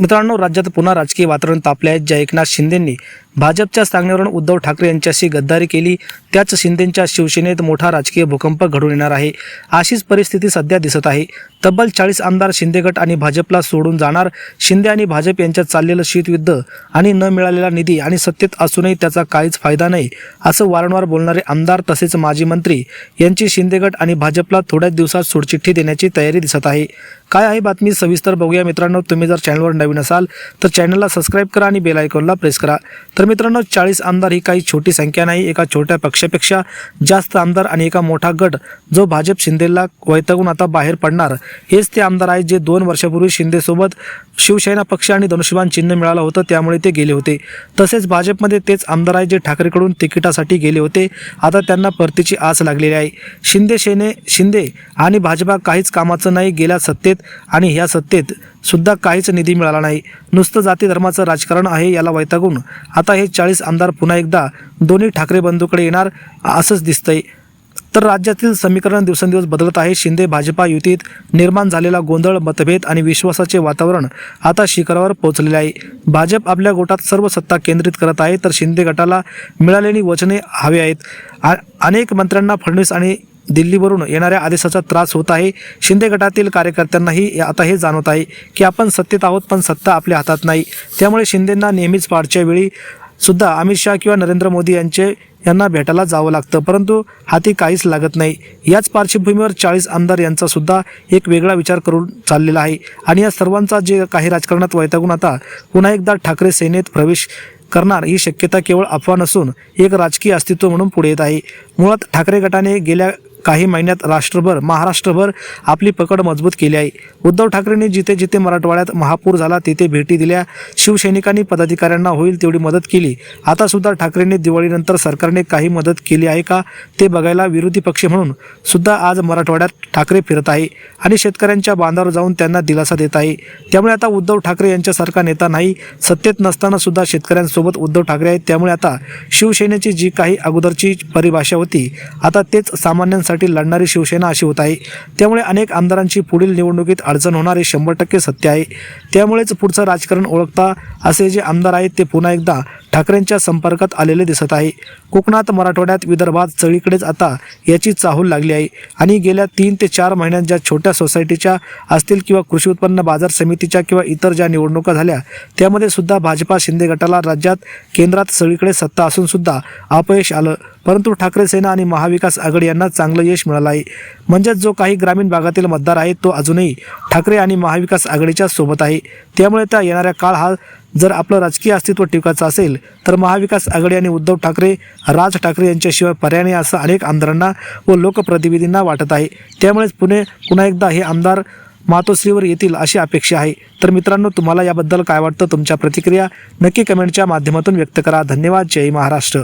मित्रांनो राज्यात पुन्हा राजकीय वातावरण तापले आहे. ज्या एकनाथ शिंदेंनी भाजपच्या सांगण्यावरून उद्धव ठाकरे यांच्याशी गद्दारी केली. त्याच शिंदेंच्या शिवसेनेत मोठा राजकीय भूकंप घडून येणार आहे. अशीच परिस्थिती सध्या दिसत आहे. तब्बल चाळीस आमदार शिंदे गट आणि भाजपला सोडून जाणार शिंदे आणि भाजप यांच्यात चाललेलं शीतयुद्ध आणि न मिळालेला निधी आणि सत्तेत असूनही त्याचा काहीच फायदा नाही असं वारंवार बोलणारे आमदार तसेच माजी मंत्री यांची शिंदे गट आणि भाजपला थोड्याच दिवसात सोडचिठ्ठी देण्याची तयारी दिसत आहे. काय आहे बातमी? सविस्तर बघूया मित्रांनो. तुम्ही जर चॅनलवर नवीन असाल तर चॅनलला सबस्क्राईब करा आणि बेल आयकॉनला प्रेस करा. तर मित्रांनो चाळीस आमदार ही काही छोटी संख्या नाही एका छोट्या पक्षापेक्षा जास्त आमदार आणि एका मोठा गट जो भाजप शिंदेला वैतगून आता बाहेर पडणार हेच ते आमदार आहेत जे दोन वर्षापूर्वी शिंदेसोबत शिवसेना पक्ष आणि धनुष्यबाण चिन्ह मिळालं होतं त्यामुळे ते गेले होते. तसेच भाजपमध्ये तेच आमदार आहेत जे ठाकरेकडून तिकिटासाठी गेले होते आता त्यांना परतीची आस लागलेली आहे. शिंदे सेने शिंदे आणि भाजपा काहीच कामाचं नाही गेल्या सत्तेत आणि ह्या सत्तेत सुद्धा काहीच निधी मिळाला नाही. नुसतं जाती धर्माचं राजकारण आहे याला वैतागून. आता हे चाळीस आमदार पुन्हा एकदा दोन्ही ठाकरे बंधूकडे येणार असंच दिसतंय. तर राज्यातील समीकरण दिवसेंदिवस बदलत आहे. शिंदे भाजपा युतीत निर्माण झालेला गोंधळ मतभेद आणि विश्वासाचे वातावरण आता शिखरावर पोहोचलेले आहे. भाजप आपल्या गोटात सर्व सत्ता केंद्रित करत आहे तर शिंदे गटाला मिळालेली वचने हवे आहेत. आ- अनेक मंत्र्यांना फडणवीस आणि दिल्लीवरून येणाऱ्या आदेशाचा त्रास होत आहे. शिंदे गटातील कार्यकर्त्यांनाही आता हे जाणवत आहे की आपण सत्तेत आहोत पण सत्ता आपल्या हातात नाही. त्यामुळे शिंदेंना नेहमीच पाडच्या वेळी सुद्धा अमित शहा किंवा नरेंद्र मोदी यांचे यांना भेटायला जावं लागतं. परंतु हाती काहीच लागत नाही. याच पार्श्वभूमीवर चाळीस आमदार यांचा सुद्धा एक वेगळा विचार करून चाललेला आहे. आणि या सर्वांचा जे काही राजकारणात वैतागून आता पुन्हा एकदा ठाकरे सेनेत प्रवेश करणार ही शक्यता केवळ अफवा नसून एक राजकीय अस्तित्व म्हणून पुढे येत आहे. मुळात ठाकरे गटाने गेल्या काही महिन्यात राष्ट्रभर महाराष्ट्रभर आपली पकड मजबूत केली आहे. उद्धव ठाकरेंनी जिथे जिथे मराठवाड्यात महापूर झाला तिथे भेटी दिल्या. शिवसैनिकांनी पदाधिकाऱ्यांना होईल तेवढी मदत केली. आता सुद्धा ठाकरेंनी दिवाळीनंतर सरकारने काही मदत केली आहे का ते बघायला विरोधी पक्ष म्हणून सुद्धा आज मराठवाड्यात ठाकरे फिरत आहे आणि शेतकऱ्यांच्या बांधावर जाऊन त्यांना दिलासा देत आहे. त्यामुळे आता उद्धव ठाकरे यांच्यासारखा नेता नाही सत्तेत नसताना सुद्धा शेतकऱ्यांसोबत उद्धव ठाकरे आहेत. त्यामुळे आता शिवसेनेची जी काही अगोदरची परिभाषा होती आता तेच सामान्यांसाठी लढणारी शिवसेना अशी होत आहे. त्यामुळे अनेक आमदारांची पुढील निवडणुकीत अडचण होणारे शंभर टक्के सत्य आहे. त्यामुळेच पुढचं राजकारण ओळखता असे जे आमदार आहेत ते पुन्हा एकदा ठाकरेंच्या संपर्कात आलेले दिसत आहे. कोकणात मराठवाड्यात विदर्भात सगळीकडेच आता याची चाहूल लागली आहे. आणि गेल्या तीन ते चार महिन्यात ज्या छोट्या सोसायटीच्या असतील किंवा कृषी उत्पन्न बाजार समितीच्या किंवा इतर ज्या निवडणुका झाल्या त्यामध्ये सुद्धा भाजपा शिंदे गटाला राज्यात केंद्रात सगळीकडे सत्ता असून सुद्धा अपयश आलं. परंतु ठाकरे सेना आणि महाविकास आघाडी यांना चांगलं यश मिळालं आहे म्हणजेच जो काही ग्रामीण भागातील मतदार आहे तो अजूनही ठाकरे आणि महाविकास आघाडीच्या सोबत आहे. त्यामुळे त्या येणाऱ्या काळ हा जर आपलं राजकीय अस्तित्व टिकायचं असेल तर महाविकास आघाडी आणि उद्धव ठाकरे राज ठाकरे यांच्याशिवाय पर्याय नाही असं अनेक आमदारांना व लोकप्रतिनिधींना वाटत आहे. त्यामुळेच पुणे पुन्हा एकदा हे आमदार मातोश्रीवर येतील अशी अपेक्षा आहे. तर मित्रांनो तुम्हाला याबद्दल काय वाटतं? तुमच्या प्रतिक्रिया नक्की कमेंटच्या माध्यमातून व्यक्त करा. धन्यवाद. जय महाराष्ट्र.